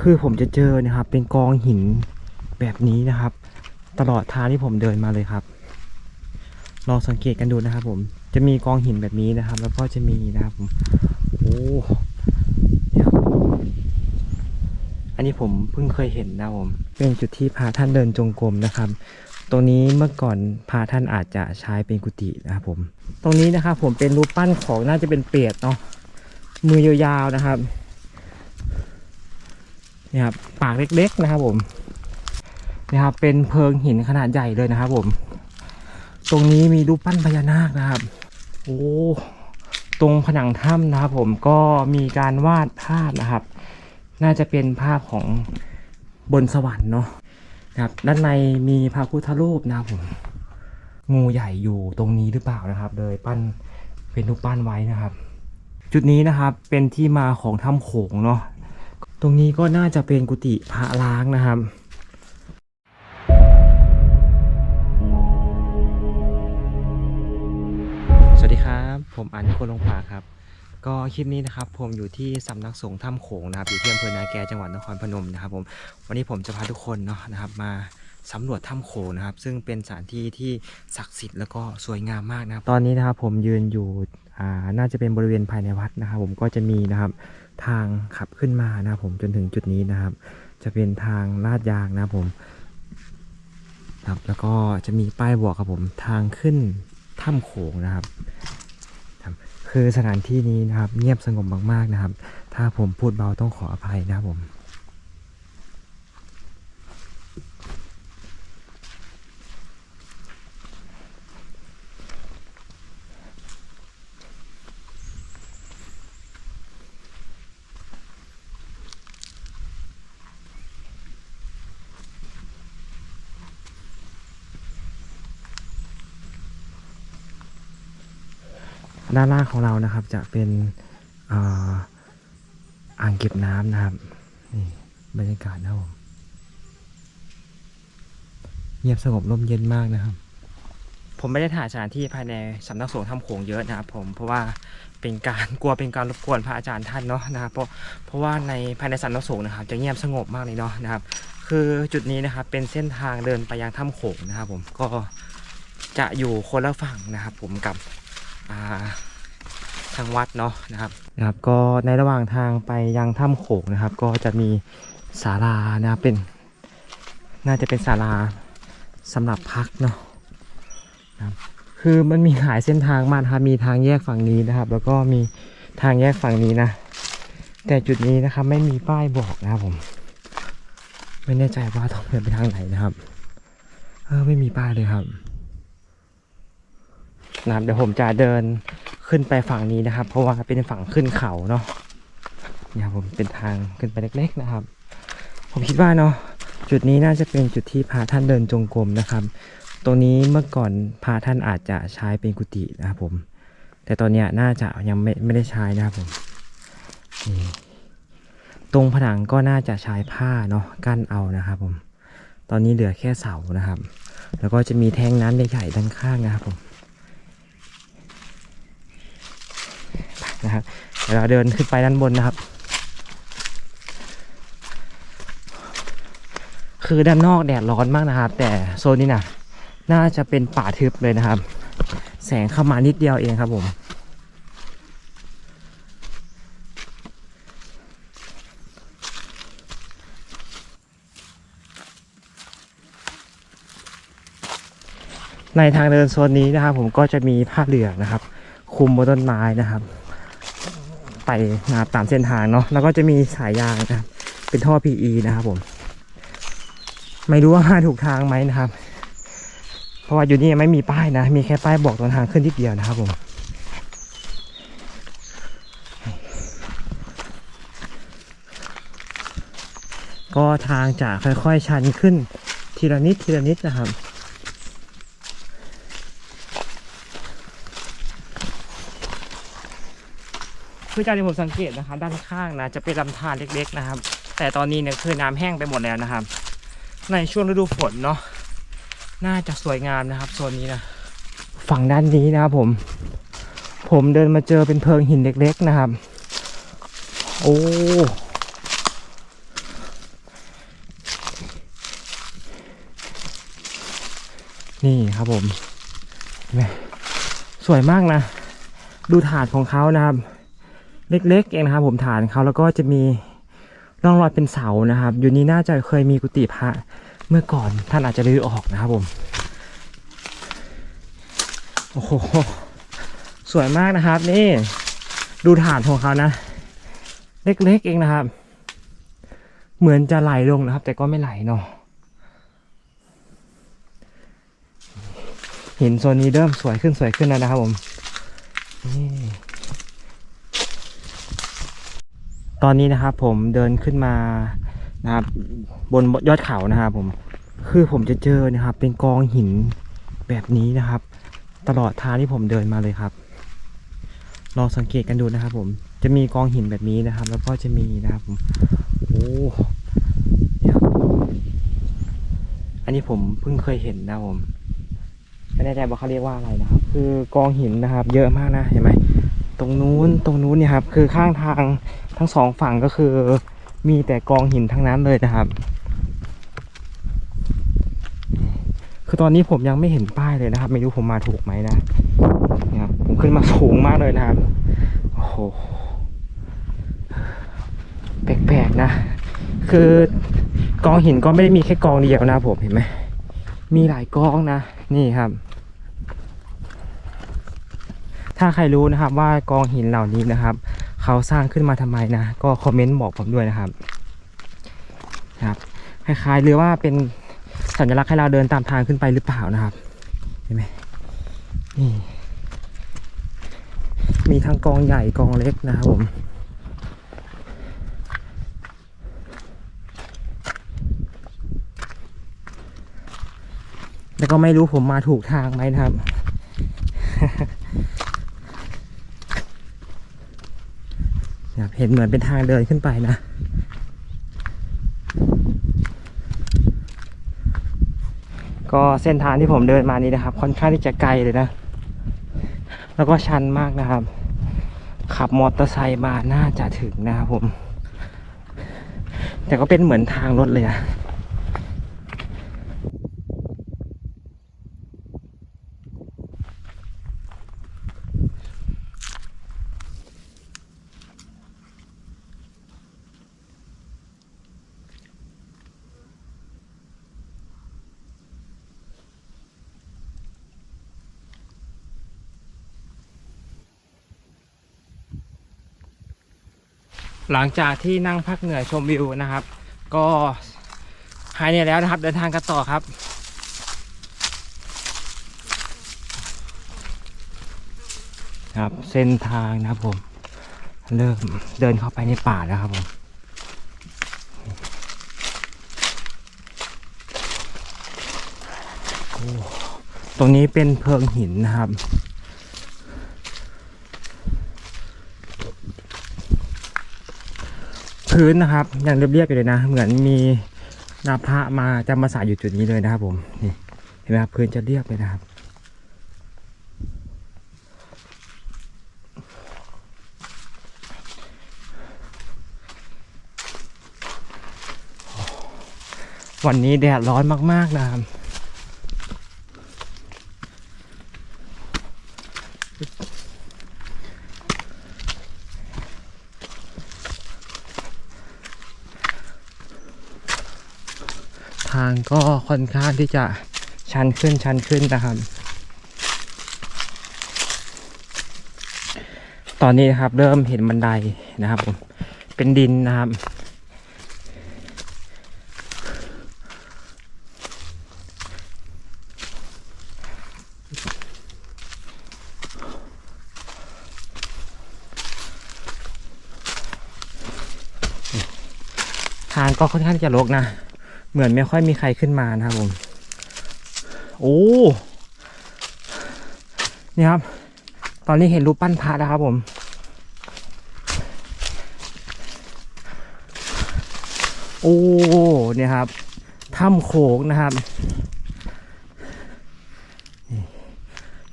คือผมจะเจอนะครับ เป็นกองหินแบบนี้นะครับ ตลอดทางที่ผมเดินมาเลยครับลองสังเกตกันดูนะครับ ผมจะมีกองหินแบบนี้นะครับ แล้วก็จะมีนะครับผมโอ้เนี่ยครับอันนี้ผมเพิ่งเคยเห็นนะผม เป็นจุดที่พาท่านเดินจงกรมนะครับ ตรงนี้เมื่อก่อนพาท่านอาจจะใช้เป็นกุฏินะครับผม ตรงนี้นะครับผมเป็นรูปปั้นของน่าจะเป็นเปรตเนาะมือยาวๆนะครับ นี่ยครับปากเล็กๆนะครับผมนะครับเป็นเพิงหินขนาดใหญ่เลยนะครับผม ตรงนี้มีรูปปั้นพญานาคนะครับโอ้ตรงผนังถ้ำนะครับผมก็มีการวาดภาพนะครับ น่าจะเป็นภาพของบนสวรรค์เนาะนะครับด้านในมีพระพุทธรูปนะครับผมงูใหญ่อยู่ตรงนี้หรือเปล่านะครับ เลยปั้นเป็นรูปปั้นไว้นะครับ จุดนี้นะครับเป็นที่มาของถ้ำโขงเนาะ ตรงนี้ก็น่าจะเป็นกุฏิพระล้างนะครับสวัสดีครับ ผมอันคลงผาครับ ก็คลิปนี้นะครับ ผมอยู่ที่สำนักสงฆ์ถ้ำโขงนะครับอยู่ที่อำเภอนาแกจังหวัดนครพนมนะครับ ผมวันนี้ผมจะพาทุกคนเนาะนะครับมาสำรวจถ้ำโขงนะครับ ซึ่งเป็นสถานที่ที่ศักดิ์สิทธิ์แล้วก็สวยงามมากนะครับ ตอนนี้นะครับผมยืนอยู่อ่าน่าจะเป็นบริเวณภายในวัดนะครับ ผมก็จะมีนะครับ ทางขับขึ้นมานะผมจนถึงจุดนี้นะครับ จะเป็นทางลาดยางนะผมครับแล้วก็จะมีป้ายบอกครับผมทางขึ้นถ้ำโขงนะครับ คือสถานที่นี้นะครับ เงียบสงบมากๆนะครับ ถ้าผมพูดเบาต้องขออภัยนะครับผม ด้านล่างของเรานะครับ จะเป็นอ่าอ่างเก็บน้ำนะครับนี่บรรยากาศนะผมเงียบสงบร่มเย็นมากนะครับ ผมไม่ได้ถ่ายสถานที่ภายในสำนักสงฆ์ถ้ำโขงเยอะนะครับ ผมเพราะว่าเป็นการกลัวเป็นการรบกวนพระอาจารย์ท่านเนาะนะครับเพราะเพราะว่าในภายในสำนักสงฆ์นะครับ จะเงียบสงบมากเลยเนาะนะครับ คือจุดนี้นะครับเป็นเส้นทางเดินไปยังถ้ำโขงนะครับ ผมก็จะอยู่คนละฝั่งนะครับ ผมกับ ทางวัดเนาะนะครับนะครับ ก็ในระหว่างทางไปยังถ้ำโขงนะครับ ก็จะมีศาลานะครับเป็น น่าจะเป็นศาลาสำหรับพักเนาะนะครับคือมันมีหลายเส้นทางมากครับมีทางแยกฝั่งนี้นะครับ แล้วก็มีทางแยกฝั่งนี้นะ แต่จุดนี้นะครับไม่มีป้ายบอกนะครับผม ไม่แน่ใจว่าต้องเดินไปทางไหนนะครับ เออไม่มีป้ายเลยครับ นะครับเดี๋ยวผมจะเดินขึ้นไปฝั่งนี้นะครับ เพราะว่าเป็นฝั่งขึ้นเขาเนาะเนี่ยครับผมเป็นทางขึ้นไปเล็ก ๆนะครับ ผมคิดว่าเนาะจุดนี้น่าจะเป็นจุดที่พาท่านเดินจงกรมนะครับ ตรงนี้เมื่อก่อนพาท่านอาจจะใช้เป็นกุฏินะครับผม แต่ตอนเนี้ยน่าจะยังไม่ไม่ได้ใช้นะครับผมตรงผนังก็น่าจะใช้ผ้าเนาะกั้นเอานะครับผม ตอนนี้เหลือแค่เสานะครับ แล้วก็จะมีแท่งน้ำใหญ่ๆด้านข้างนะครับผม นะครับเดี๋ยวเราเดินขึ้นไปด้านบนนะครับ คือด้านนอกแดดร้อนมากนะครับ แต่โซนนี้นะน่าจะเป็นป่าทึบเลยนะครับ แสงเข้ามานิดเดียวเองครับผมในทางเดินโซนนี้นะครับ ผมก็จะมีผ้าเหลืองนะครับ คุมบนต้นไม้นะครับ ไปนะครับตามเส้นทางเนาะแล้วก็จะมีสายยางนะครับเป็นท่อ PE นะครับผม ไม่รู้ว่ามาถูกทางไหมนะครับ เพราะว่าอยู่นี่ไม่มีป้ายนะ มีแค่ป้ายบอกตรงทางขึ้นที่เดียวนะครับผมก็ทางจะค่อยๆชันขึ้นทีละนิดทีละนิดนะครับ คือจากที่ผมสังเกตนะครับ ด้านข้างนะจะเป็นลำธารเล็ก ๆนะครับ แต่ตอนนี้เนี่ยคือน้ำแห้งไปหมดแล้วนะครับ ในช่วงฤดูฝนเนาะน่าจะสวยงามนะครับโซนนี้นะฝั่งด้านนี้นะครับผม ผมเดินมาเจอเป็นเพิงหินเล็ก ๆนะครับ โอ้นี่ครับผม สวยมากนะ ดูถาดของเขานะครับ เล็กๆเองนะครับผมฐานเขาแล้วก็จะมีร่องรอยเป็นเสานะครับ อยู่นี้น่าจะเคยมีกุฏิพระเมื่อก่อนท่านอาจจะรื้อออกนะครับผมโอ้โหสวยมากนะครับ นี่ ดูฐานของเขานะ เล็กๆเองนะครับ เหมือนจะไหลลงนะครับ แต่ก็ไม่ไหลเนาะหินโซนนี้เริ่มสวยขึ้นสวยขึ้นแล้วนะครับผมนี่ ตอนนี้นะครับ ผมเดินขึ้นมานะครับ บนยอดเขานะครับผมคือผมจะเจอนะครับ เป็นกองหินแบบนี้นะครับ ตลอดทางที่ผมเดินมาเลยครับลองสังเกตกันดูนะครับ ผมจะมีกองหินแบบนี้นะครับ แล้วก็จะมีนะครับผมโอ้เนี่ยครับอันนี้ผมเพิ่งเคยเห็นนะครับผมไม่แน่ใจว่าเขาเรียกว่าอะไรนะครับ คือกองหินนะครับ เยอะมากนะเห็นไหม ตรงนู้นตรงนู้นเนี่ยครับ คือข้างทางทั้งสองฝั่งก็คือมีแต่กองหินทั้งนั้นเลยนะครับ คือตอนนี้ผมยังไม่เห็นป้ายเลยนะครับ ไม่รู้ผมมาถูกไหมนะเนี่ยครับผมขึ้นมาสูงมากเลยนะครับโอ้โหแปลกๆนะ คือกองหินก็ไม่ได้มีแค่กองเดียวนะผมเห็นไหมมีหลายกองนะ นี่ครับ ถ้าใครรู้นะครับว่ากองหินเหล่านี้นะครับ เขาสร้างขึ้นมาทำไมนะ ก็คอมเมนต์บอกผมด้วยนะครับครับคล้ายๆหรือว่าเป็นสัญลักษณ์ให้เราเดินตามทางขึ้นไปหรือเปล่านะครับเห็นไหมนี่มีทั้งกองใหญ่กองเล็กนะครับผมแล้วก็ไม่รู้ผมมาถูกทางไหมนะครับ ครับ เห็นเหมือนเป็นทางเดินขึ้นไปนะ ก็เส้นทางที่ผมเดินมานี้นะครับ ค่อนข้างที่จะไกลเลยนะ แล้วก็ชันมากนะครับ ขับมอเตอร์ไซค์มาน่าจะถึงนะครับผม แต่ก็เป็นเหมือนทางรถเลยอะ หลังจากที่นั่งพักเหนื่อยชมวิวนะครับ ก็หายเหนื่อยแล้วนะครับ เดินทางกันต่อครับครับเส้นทางนะครับผม เริ่มเดินเข้าไปในป่าแล้วครับผมตรงนี้เป็นเพิงหินนะครับ พื้นนะครับยังเรียบๆอยู่เลยนะ เหมือนมีนาพระมาจำมาสาอยู่จุดนี้เลยนะครับผมนี่เห็นไหมครับพื้นจะเรียบเลยนะครับวันนี้แดดร้อนมากๆนะครับ ทางก็ค่อนข้างที่จะชันขึ้นชันขึ้นนะครับ ตอนนี้นะครับเริ่มเห็นบันไดนะครับผมเป็นดินนะครับ ทางก็ค่อนข้างที่จะรกนะ เหมือนไม่ค่อยมีใครขึ้นมานะครับผม โอ้ นี่ครับ ตอนนี้เห็นรูปปั้นพระนะครับผม โอ้ เนี่ยครับ ถ้ำโขงนะครับ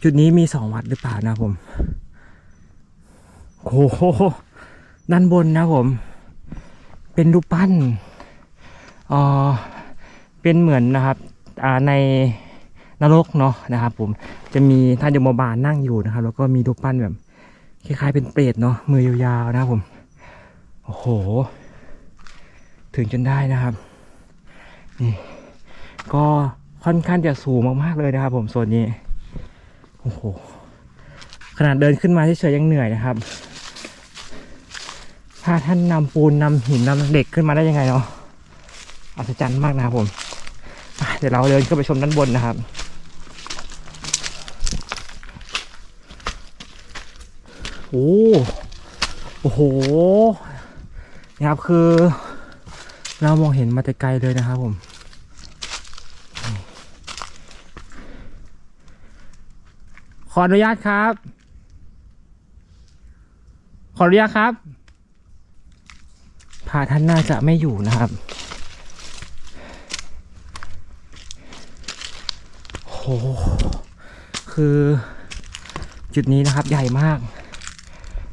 จุดนี้มีสองวัดหรือเปล่านะผม โอ้โห ด้านบนนะครับผม เป็นรูปปั้น เอ่อเป็นเหมือนนะครับในนรกเนาะนะครับ ผมจะมีท่านยมบาลนั่งอยู่นะครับ แล้วก็มีรูปปั้นแบบคล้ายๆเป็นเปรตเนาะมือยาวๆนะครับผมโอ้โห ถึงจนได้นะครับนี่ก็ค่อนข้างจะสูงมากๆเลยนะครับ ผมโซนนี้โอ้โหขนาดเดินขึ้นมาเฉยๆยังเหนื่อยนะครับ ถ้าท่านนำปูนนำหินนำเหล็กขึ้นมาได้ยังไงเนาะ อัศจรรย์มากนะครับผมเดี๋ยวเราเดินขึ้นไปชมด้านบนนะครับโอ้โอ้โหนะครับคือ เรามองเห็นมาแต่ไกลเลยนะครับผมขออนุญาตครับ ขออนุญาตครับพาท่านน่าจะไม่อยู่นะครับ โห คือจุดนี้นะครับใหญ่มาก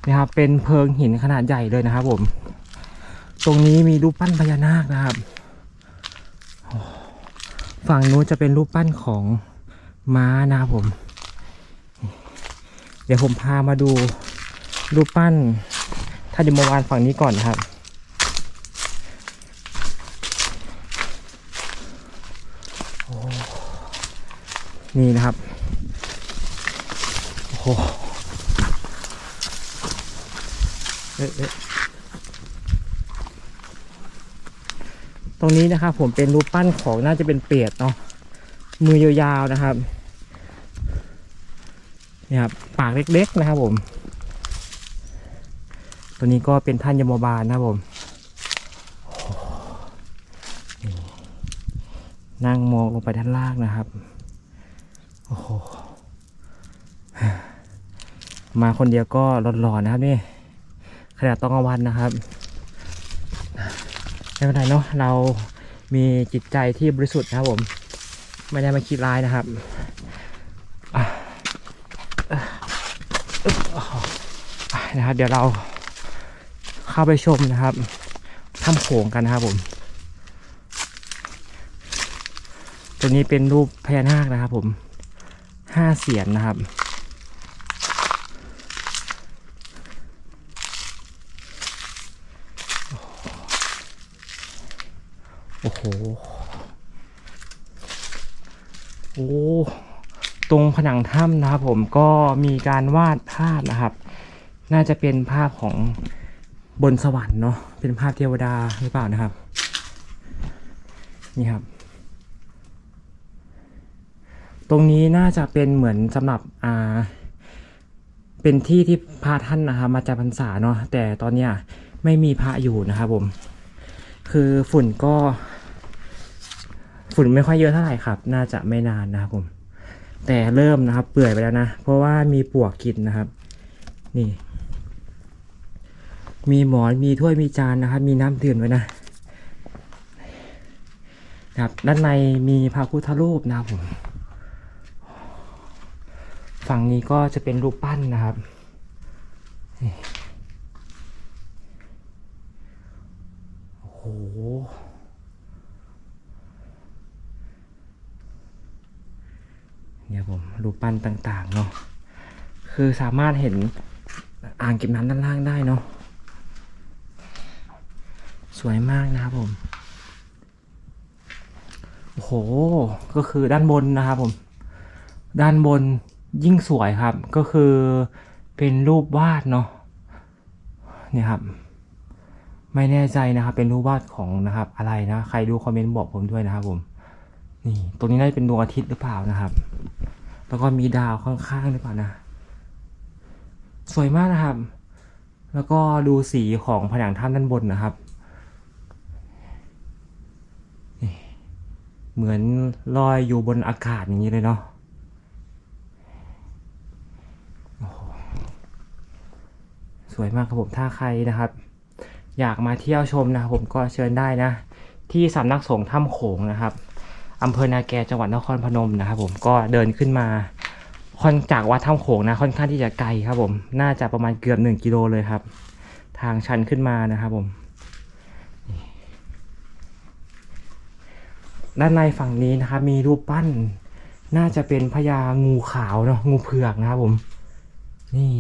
นะครับ เป็นเพิงหินขนาดใหญ่เลยนะครับ ผม ตรงนี้มีรูปปั้นพญานาคนะครับฝั่งนู้นจะเป็นรูปปั้นของม้านะครับผม เดี๋ยวผมพามาดูรูปปั้นท่านยมวานฝั่งนี้ก่อนนะครับ นี่นะครับโอ้โหเอ๊ะเอ๊ะตรงนี้นะครับ ผมเป็นรูปปั้นของน่าจะเป็นเปรตเนาะมือยาวๆนะครับนี่ครับปากเล็กๆนะครับผม ตัวนี้ก็เป็นท่านยมบาลนะครับผมนั่งมองลงไปด้านล่างนะครับ อ้โห มาคนเดียวก็ร้อนๆนะครับนี่ขนาดต้องกลางวันนะครับไม่เป็นไรเนาะเรามีจิตใจที่บริสุทธิ์นะครับผม ไม่ได้มาคิดร้ายนะครับนะครับเดี๋ยวเราเข้าไปชมนะครับถ้ำโขงกันนะครับผมตัวนี้เป็นรูปพญานาคนะครับผม ห้าเสียนนะครับ โอ้โห โอ้ ตรงผนังถ้ำนะครับผมก็มีการวาดภาพนะครับ น่าจะเป็นภาพของบนสวรรค์เนาะ เป็นภาพเทวดาหรือเปล่านะครับ นี่ครับ ต รงนี้น่าจะเป็นเหมือนสำหรับอ่าเป็นที่ที่พระท่านนะครับมาจำพรรษาเนาะแต่ตอนเนี้ยไม่มีพระอยู่นะครับผม คือฝุ่นก็ ฝุ่นไม่ค่อยเยอะเท่าไหร่ครับ น่าจะไม่นานนะครับผม แต่เริ่มนะครับ เปื่อยไปแล้วนะ เพราะว่ามีปวกกินนะครับ นี่ มีหมอนมีถ้วยมีจานนะครับ มีน้ำดื่มไว้นะนะครับ ด้านในมีพระพุทธรูปนะครับผม ฝั่งนี้ก็จะเป็นรูปปั้นนะครับโอ้โหเนี่ยผมรูปปั้นต่างๆเนาะคือสามารถเห็นอ่างเก็บน้ำด้านล่างได้เนาะสวยมากนะครับผมโอ้โห ก็คือด้านบนนะครับผม ด้านบน ยิ่งสวยครับก็คือเป็นรูปวาดเนาะเนี่ยครับ ไม่แน่ใจนะครับ เป็นรูปวาดของนะครับ อะไรนะใครดูคอมเมนต์บอกผมด้วยนะครับผมนี่ตรงนี้น่าจะเป็นดวงอาทิตย์หรือเปล่านะครับ แล้วก็มีดาวข้างๆหรือเปล่านะ สวยมากนะครับ แล้วก็ดูสีของผนังถ้ำด้านบนนะครับเหมือนลอยอยู่บนอากาศอย่างนี้เลยเนาะโอ้โห สวยมากครับผมถ้าใครนะครับ อยากมาเที่ยวชมนะครับผมก็เชิญได้นะ ที่สำนักสงฆ์ถ้ำโขงนะครับอำเภอนาแกจังหวัดนครพนมนะครับ ผมก็เดินขึ้นมาค่อนจากวัดถ้ำโขงนะค่อนข้างที่จะไกลครับผม น่าจะประมาณเกือบหนึ่งกิโลเลยครับ ทางชันขึ้นมานะครับผม ด้านในฝั่งนี้นะครับ มีรูปปั้น น่าจะเป็นพญางูขาวเนาะงูเผือกนะครับผม นี่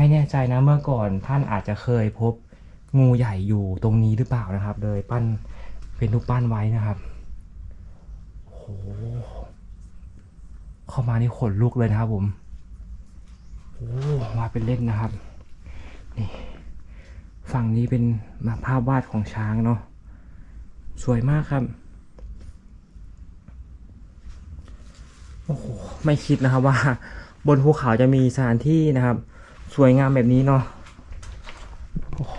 ไม่แน่ใจนะเมื่อก่อนท่านอาจจะเคยพบงูใหญ่อยู่ตรงนี้หรือเปล่านะครับ เลยปั้นเป็นรูปปั้นไว้นะครับโอ้เข้ามานี่ขนลุกเลยนะครับผมโอ้มาเป็นเล่นนะครับ นี่ฝั่งนี้เป็นมาภาพวาดของช้างเนาะสวยมากครับโอ้โหไม่คิดนะครับว่าบนภูเขาจะมีสถานที่นะครับ สวยงามแบบนี้เนาะโอ้โห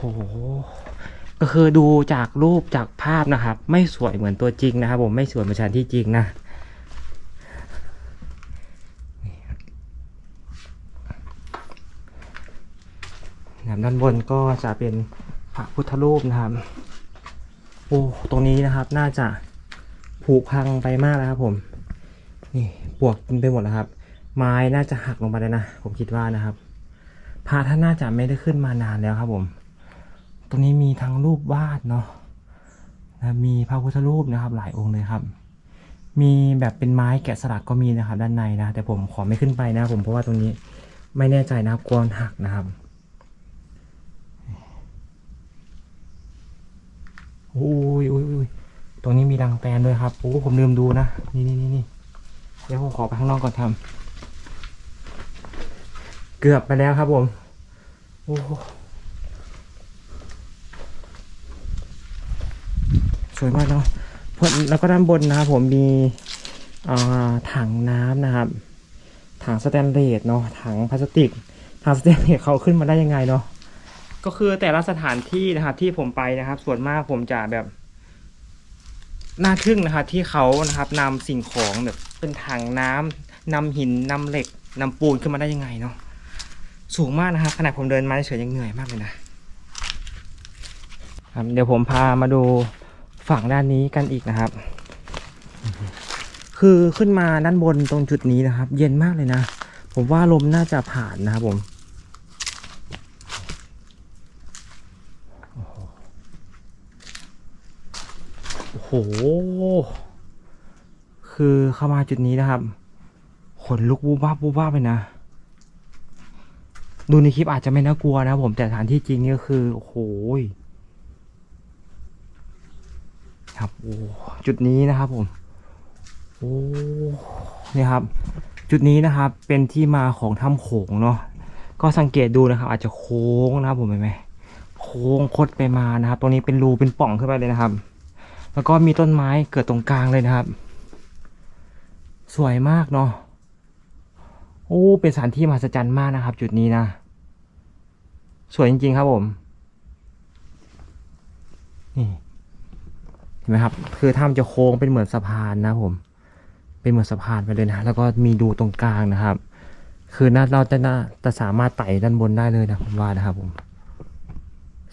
ก็คือดูจากรูปจากภาพนะครับ ไม่สวยเหมือนตัวจริงนะครับ ผมไม่สวยเหมือนสถานที่จริงนะนด้านบนก็จะเป็นพระพุทธรูปนะครับ โอ้ตรงนี้นะครับน่าจะผุพังไปมากแล้วครับ ผม นี่ปวกกินไปหมดแล้วครับ ไม้น่าจะหักลงไปแล้วนะ ผมคิดว่านะครับ พระท่านน่าจะไม่ได้ขึ้นมานานแล้วครับผมตรงนี้มีทั้งรูปวาดเนาะนะมีพระพุทธรูปนะครับ หลายองค์เลยครับ มีแบบเป็นไม้แกะสลักก็มีนะครับ ด้านในนะ แต่ผมขอไม่ขึ้นไปนะผมเพราะว่าตรงนี้ไม่แน่ใจนะครับกลัวหักนะครับโอ้ยโอ้ยโอ้ยตรงนี้มีรังแตนด้วยครับโอ้ผมลืมดูนะ นี่นี่นี่นี่เดี๋ยวผมขอไปข้างนอกก่อนทำ เกือบไปแล้วครับผม โอ้โหสวยมากเนาะพนแล้วก็ด้านบนนะครับผมมีถังน้ำนะครับ ถังสแตนเลสเนาะถังพลาสติกถังสแตนเลสเขาขึ้นมาได้ยังไงเนาะก็คือแต่ละสถานที่นะครับที่ผมไปนะครับ ส่วนมากผมจะแบบน่าทึ่งนะครับที่เขานะครับนำสิ่งของแบบเป็นถังน้ำนำหินนำเหล็กนำปูนขึ้นมาได้ยังไงเนาะ สูงมากนะครับขนาดผมเดินมาเฉยยังเหนื่อยมากเลยนะครับเดี๋ยวผมพามาดูฝั่งด้านนี้กันอีกนะครับ คือขึ้นมาด้านบนตรงจุดนี้นะครับ เย็นมากเลยนะ ผมว่าลมน่าจะผ่านนะครับผมโอ้โห คือเข้ามาจุดนี้นะครับ ขนลุกวูบวาบูบวาไปนะ ดูในคลิปอาจจะไม่น่ากลัวนะผมแต่สถานที่จริงนี่ก็คือโอ้โหยครับโอ้จุดนี้นะครับผมโอ้เนี่ยครับ จุดนี้นะครับเป็นที่มาของถ้ำโขงเนาะก็สังเกตดูนะครับ อาจจะโค้งนะครับผมเห็นไหมโค้งคดไปมานะครับ ตรงนี้เป็นรูเป็นป่องขึ้นไปเลยนะครับ แล้วก็มีต้นไม้เกิดตรงกลางเลยนะครับ สวยมากเนาะ โอ้ เป็นสถานที่มหัศจรรย์มากนะครับ จุดนี้นะ สวยจริง ๆ ครับผม นี่เห็นไหมครับ คือถ้ำจะโค้งเป็นเหมือนสะพานนะผม เป็นเหมือนสะพานไปเลยนะ แล้วก็มีดูตรงกลางนะครับ คือน่าเราจะน่าจะสามารถไต่ด้านบนได้เลยนะผมว่านะครับผม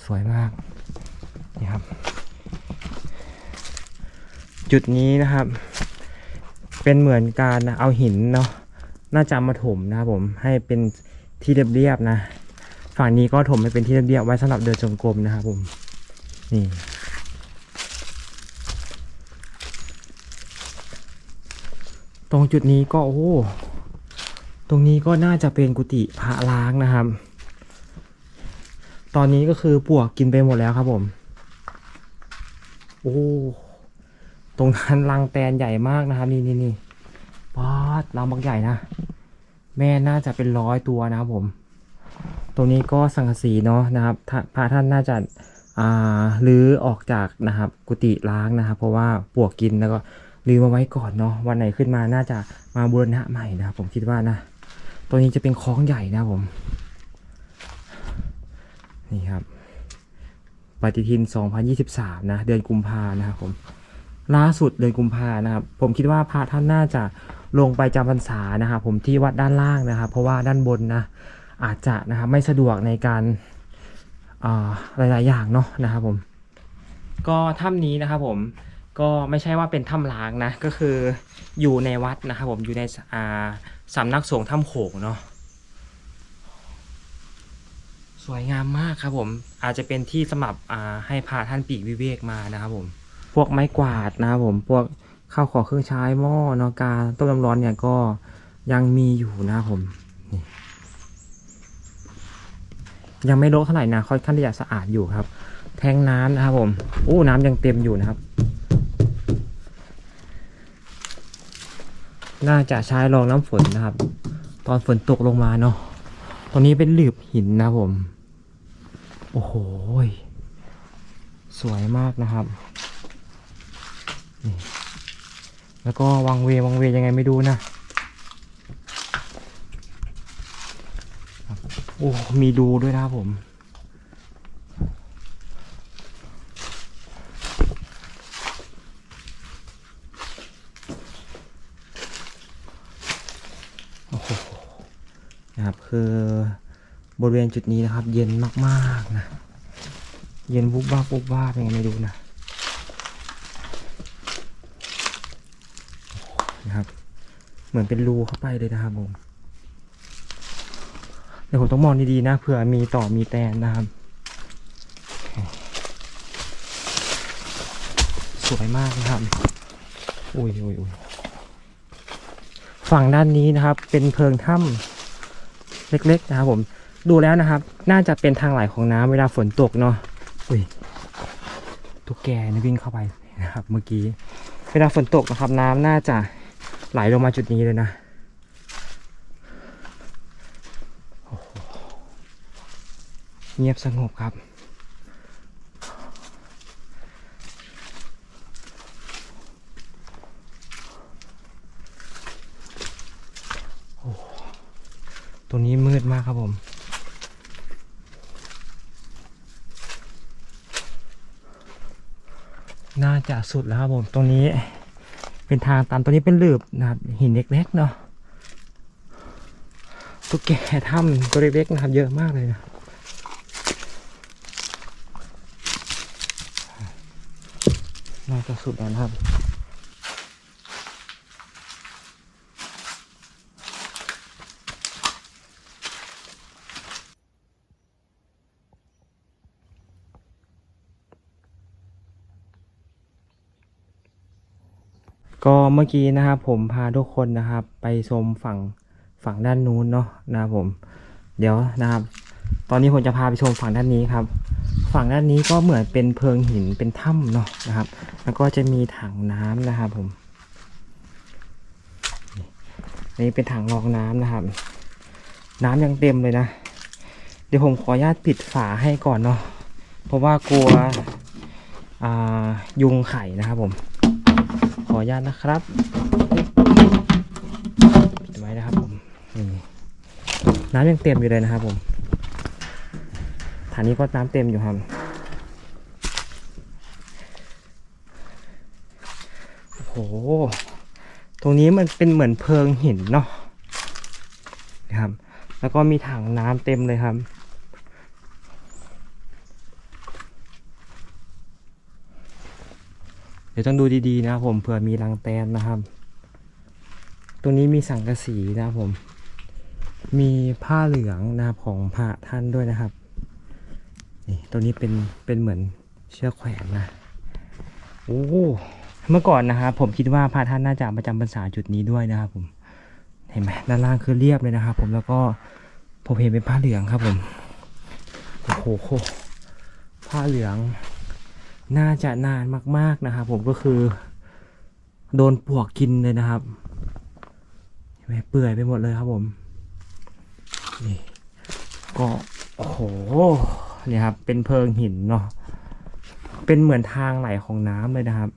สวยมาก นี่ครับ จุดนี้นะครับ เป็นเหมือนการเอาหินเนาะ น่าจะมาถมนะครับผมให้เป็นที่เรียบๆนะ ฝั่งนี้ก็ถมให้เป็นที่เรียบๆไว้สำหรับเดินจงกรมนะครับผมนี่ตรงจุดนี้ก็โอ้ตรงนี้ก็น่าจะเป็นกุฏิพระล้างนะครับ ตอนนี้ก็คือปวกกินไปหมดแล้วครับผม โอ้ ตรงนั้นรังแตนใหญ่มากนะครับ นี่นี่นี่ ป๊าดรังบักใหญ่นะ แม่น่าจะเป็นร้อยตัวนะครับผม ตรงนี้ก็สังกะสีเนาะนะครับพระท่านน่าจะอ่าลื้อออกจากนะครับ กุฏิล้างนะครับ เพราะว่าปวกกินแล้วก็ลื้อมาไว้ก่อนเนาะวันไหนขึ้นมาน่าจะมาบูรณะใหม่นะครับผมคิดว่านะตรงนี้จะเป็นคลองใหญ่นะครับผม นี่ครับ ปฏิทิน 2023 นะ เดือนกุมภานะครับผมล่าสุดเดือนกุมภานะครับ ผมคิดว่าพระท่านน่าจะ ลงไปจำพรรษานะครับผมที่วัดด้านล่างนะครับ เพราะว่าด้านบนนะอาจจะนะครับไม่สะดวกในการหลาย ๆ อย่างเนาะนะครับผม ก็ถ้ำนี้นะครับผมก็ไม่ใช่ว่าเป็นถ้ำล้างนะ ก็คืออยู่ในวัดนะครับผมอยู่ในาสำนักสงฆ์ถ้ำโขงเนาะสวยงามมากครับผมอาจจะเป็นที่สำหรับให้พาท่านปีกวิเวกมานะครับผม พวกไม้กวาดนะครับผมพวก ข้าวของเครื่องใช้หม้อเนอกาต้มน้ำร้อนเนี่ยก็ยังมีอยู่นะครับผมนี่ยังไม่รกเท่าไหร่นะค่อนข้างที่จะสะอาดอยู่ครับ แทงน้ำนะครับผมโอ้น้ำยังเต็มอยู่นะครับ น่าจะใช้รองน้ำฝนนะครับ ตอนฝนตกลงมาเนาะตรงนี้เป็นหลืบหินนะผม โอ้โหสวยมากนะครับนี่ แล้วก็วังเววังเวยังไงไม่ดูนะโอ้มีดูด้วยนะครับผม โอ้โหนะครับคือบริเวณจุดนี้นะครับ เย็นมาก ๆ นะ เย็นวุบวาบวุบวาบยังไงไม่รู้นะนะครับ เหมือนเป็นรูเข้าไปเลยนะครับผมเดี๋ยวผมต้องมองดีๆนะเผื่อมีต่อมีแตนนะครับ สวยมากนะครับอุ้ยอุ้ยอุ้ยฝั่งด้านนี้นะครับ เป็นเพิงถ้ำเล็กๆนะครับผม ดูแล้วนะครับ น่าจะเป็นทางไหลของน้ำเวลาฝนตกเนาะอุ้ยตุ๊กแกนี่วิ่งเข้าไปนะครับ เมื่อกี้ เวลาฝนตกนะครับ น้ำน่าจะ ไหลลงมาจุดนี้เลยนะเงียบสงบครับ ตรงนี้มืดมากครับผม น่าจะสุดแล้วครับผม ตรงนี้ เป็นทางตันตัวนี้เป็นหลืบนะครับหินเล็กๆเนาะตุ๊กแกถ้ำตัวเล็กๆนะครับ เยอะมากเลยนะน่าจะสุดแล้วนะครับ ก็เมื่อกี้นะครับผมพาทุกคนนะครับ ไปชมฝั่งฝั่งด้านนู้นเนาะนะครับผม เดี๋ยวนะครับ ตอนนี้ผมจะพาไปชมฝั่งด้านนี้ครับ ฝั่งด้านนี้ก็เหมือนเป็นเพิงหินเป็นถ้ำเนาะนะครับ แล้วก็จะมีถังน้ำนะครับผมนี่เป็นถังรองน้ำนะครับ น้ำยังเต็มเลยนะ เดี๋ยวผมขออนุญาตปิดฝาให้ก่อนเนาะเพราะว่ากลัวอ่ายุงไข่นะครับผม ออนุญาตนะครับปิดไว้นะครับผมน้ำยังเต็มอยู่เลยนะครับผมฐานนี้ก็น้ำเต็มอยู่ครับโอ้โหตรงนี้มันเป็นเหมือนเพิงหินเนาะนะครับ แล้วก็มีถังน้ำเต็มเลยครับ ดี๋ยวต้องดูดีๆนะครับผมเผื่อมีรังแตนนะครับตรงนี้มีสังกะสีนะครับผม มีผ้าเหลืองนะครับของพระท่านด้วยนะครับ นี่ตัวนี้เป็นเป็นเหมือนเชือกแขวนนะ โอ้เมื่อก่อนนะครับผมคิดว่าพระท่านน่าจะประจำพรรษาจุดนี้ด้วยนะครับผม เห็นไหมด้านล่างคือเรียบเลยนะครับผมแล้วก็ผมเห็นเป็นผ้าเหลืองครับผม โอ้โหผ้าเหลือง น่าจะนานมากๆนะครับผมก็คือ โดนปวกกินเลยนะครับเห็นไหมเปื่อยไปหมดเลยครับผมนี่ก็โอ้โหเนี่ยครับ เป็นเพิงหินเนาะเป็นเหมือนทางไหลของน้ำเลยนะครับ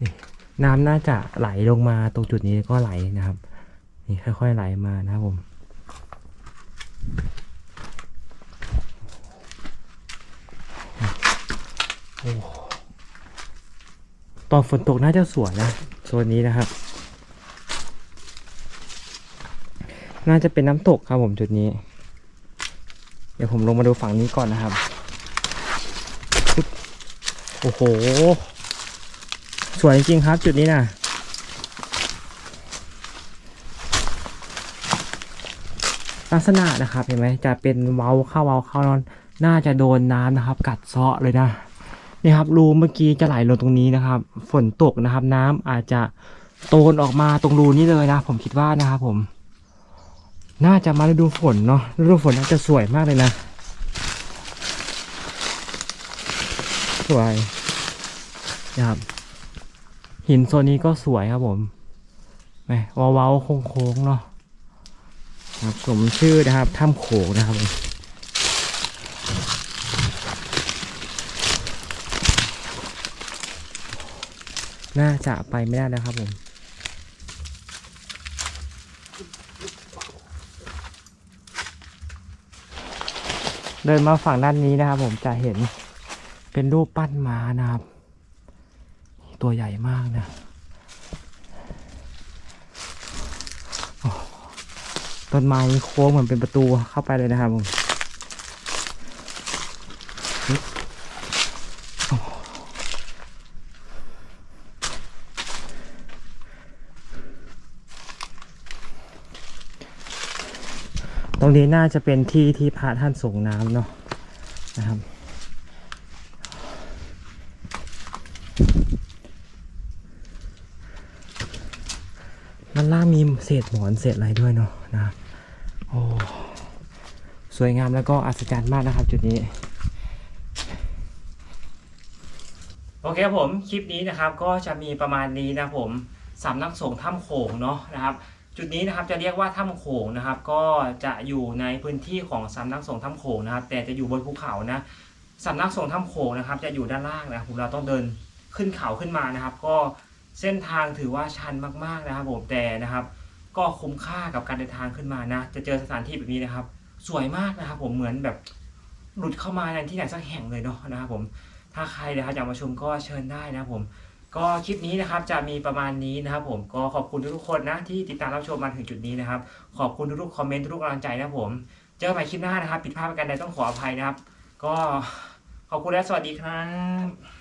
นี่น้ำน่าจะไหลลงมาตรงจุดนี้ก็ไหลนะครับ นี่ค่อยๆไหลมานะครับผม ตอนฝนตกน่าจะสวยนะโซนนี้นะครับ น่าจะเป็นน้ำตกครับผมจุดนี้ เดี๋ยวผมลงมาดูฝั่งนี้ก่อนนะครับ โอ้โห สวยจริงครับจุดนี้นะ ลักษณะนะครับเห็นไหมจะเป็นเว้าเข้าเว้าเข้านอน น่าจะโดนน้ำนะครับ กัดเซาะเลยนะนี่ครับรูเมื่อกี้จะไหลลงตรงนี้นะครับ ฝนตกนะครับ น้ำอาจจะโตนออกมาตรงรูนี้เลยนะ ผมคิดว่านะครับผม น่าจะมาฤดูฝนเนาะฤดูฝนน่าจะสวยมากเลยนะ สวยนะครับหินโซนนี้ก็สวยครับผมแหมว้าๆโค้งๆเนาะ ครับสมชื่อนะครับถ้ำโขงนะครับผมน่าจะไปไม่ได้นะครับผมเดินมาฝั่งด้านนี้นะครับ ผมจะเห็นเป็นรูปปั้นม้านะครับ ตัวใหญ่มากนะโอ้ ต้นไม้โค้งเหมือนเป็นประตูเข้าไปเลยนะครับผมตรงนี้น่าจะเป็นที่ที่พระท่านส่งน้ำเนาะนะครับ ด้านล่างมีเศษหมอนเศษอะไรด้วยเนาะนะโอ้สวยงามแล้วก็อัศจรรย์มากนะครับ จุดนี้ โอเคครับผมคลิปนี้นะครับก็จะมีประมาณนี้นะผมสำนักสงฆ์ถ้ำโขงเนาะนะครับ จุดนี้นะครับจะเรียกว่าถ้ำโขงนะครับ ก็จะอยู่ในพื้นที่ของสำนักสงฆ์ถ้ำโขงนะครับ แต่จะอยู่บนภูเขานะสำนักสงฆ์ถ้ำโขงนะครับ จะอยู่ด้านล่างนะครับผมเราต้องเดินขึ้นเขาขึ้นมานะครับ ก็เส้นทางถือว่าชันมากๆนะครับผมแต่นะครับ ก็คุ้มค่ากับการเดินทางขึ้นมานะ จะเจอสถานที่แบบนี้นะครับ สวยมากนะครับ ผมเหมือนแบบหลุดเข้ามาในที่ไหนสักแห่งเลยเนาะนะครับผมถ้าใครนะครับอยากมาชมก็เชิญได้นะครับผมก็คลิปนี้นะครับจะมีประมาณนี้นะครับผมก็ขอบคุณทุกๆคนนะที่ติดตามรับชมมาถึงจุดนี้นะครับ ขอบคุณทุกๆคอมเมนต์ทุกๆกำลังใจนะครับผม เจอกันใหม่คลิปหน้านะครับ ผิดพลาดประการใดต้องขออภัยนะครับ ก็ขอบคุณและสวัสดีครับ